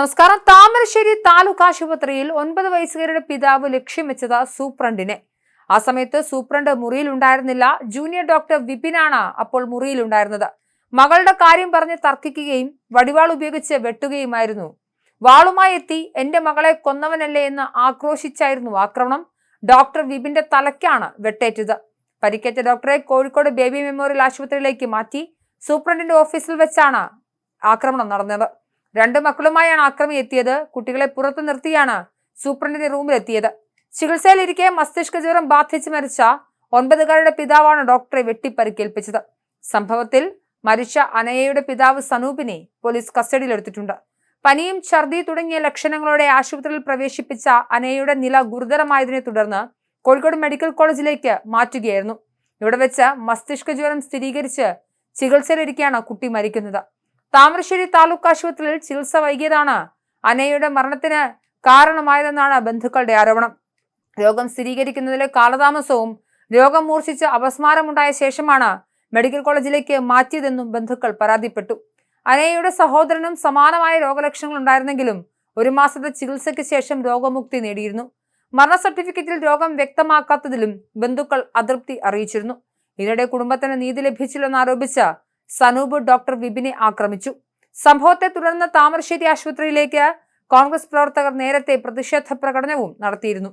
നമസ്കാരം. താമരശ്ശേരി താലൂക്ക് ആശുപത്രിയിൽ ഒൻപത് വയസ്സുകാരുടെ പിതാവ് ലക്ഷ്യം വെച്ചത് സൂപ്രണ്ടിനെ. ആ സമയത്ത് സൂപ്രണ്ട് മുറിയിൽ ഉണ്ടായിരുന്നില്ല. ജൂനിയർ ഡോക്ടർ വിപിനാണ് അപ്പോൾ മുറിയിൽ ഉണ്ടായിരുന്നത്. മകളുടെ കാര്യം പറഞ്ഞ് തർക്കിക്കുകയും വടിവാൾ ഉപയോഗിച്ച് വെട്ടുകയുമായിരുന്നു. വാളുമായി എത്തി എന്റെ മകളെ കൊന്നവനല്ലേ എന്ന് ആക്രോശിച്ചായിരുന്നു ആക്രമണം. ഡോക്ടർ വിപിന്റെ തലയ്ക്കാണ് വെട്ടേറ്റത്. പരിക്കേറ്റ ഡോക്ടറെ കോഴിക്കോട് ബേബി മെമ്മോറിയൽ ആശുപത്രിയിലേക്ക് മാറ്റി സൂപ്രണ്ടിന്റെ ഓഫീസിൽ വെച്ചാണ് ആക്രമണം നടന്നത്. രണ്ട് മക്കളുമായാണ് ആക്രമി എത്തിയത്. കുട്ടികളെ പുറത്തു നിർത്തിയാണ് സൂപ്രണ്ടിന്റെ റൂമിലെത്തിയത് ചികിത്സയിലിരിക്കെ മസ്തിഷ്ക ജ്വരം ബാധിച്ച് മരിച്ച ഒൻപതുകാരുടെ പിതാവാണ് ഡോക്ടറെ വെട്ടിപ്പരിക്കേൽപ്പിച്ചത്. സംഭവത്തിൽ മരിച്ച അനയയുടെ പിതാവ് സനൂപിനെ പോലീസ് കസ്റ്റഡിയിലെടുത്തിട്ടുണ്ട്. പനിയും ഛർദി തുടങ്ങിയ ലക്ഷണങ്ങളോടെ ആശുപത്രിയിൽ പ്രവേശിപ്പിച്ച അനയയുടെ നില ഗുരുതരമായതിനെ തുടർന്ന് കോഴിക്കോട് മെഡിക്കൽ കോളേജിലേക്ക് മാറ്റുകയായിരുന്നു. ഇവിടെ വെച്ച് മസ്തിഷ്ക ജ്വരം സ്ഥിരീകരിച്ച് ചികിത്സയിലിരിക്കെയാണ് കുട്ടി മരിക്കുന്നത്. താമരശ്ശേരി താലൂക്ക് ആശുപത്രിയിൽ ചികിത്സ വൈകിയതാണ് അനയുടെ മരണത്തിന് കാരണമായതെന്നാണ് ബന്ധുക്കളുടെ ആരോപണം. രോഗം സ്ഥിരീകരിക്കുന്നതിലെ കാലതാമസവും രോഗം മൂർച്ഛിച്ച് അപസ്മാരമുണ്ടായ ശേഷമാണ് മെഡിക്കൽ കോളേജിലേക്ക് മാറ്റിയതെന്നും ബന്ധുക്കൾ പരാതിപ്പെട്ടു. അനയയുടെ സഹോദരനും സമാനമായ രോഗലക്ഷണങ്ങൾ ഉണ്ടായിരുന്നെങ്കിലും ഒരു മാസത്തെ ചികിത്സയ്ക്ക് ശേഷം രോഗമുക്തി നേടിയിരുന്നു. മരണ സർട്ടിഫിക്കറ്റിൽ രോഗം വ്യക്തമാക്കാത്തതിലും ബന്ധുക്കൾ അതൃപ്തി അറിയിച്ചിരുന്നു. ഇതിനിടെ കുടുംബത്തിന് നീതി ലഭിച്ചില്ലെന്നാരോപിച്ച് സനൂപ് ഡോക്ടർ വിപിനെ ആക്രമിച്ചു. സംഭവത്തെ തുടർന്ന് താമരശ്ശേരി ആശുപത്രിയിലേക്ക് കോൺഗ്രസ് പ്രവർത്തകർ നേരത്തെ പ്രതിഷേധ പ്രകടനവും നടത്തിയിരുന്നു.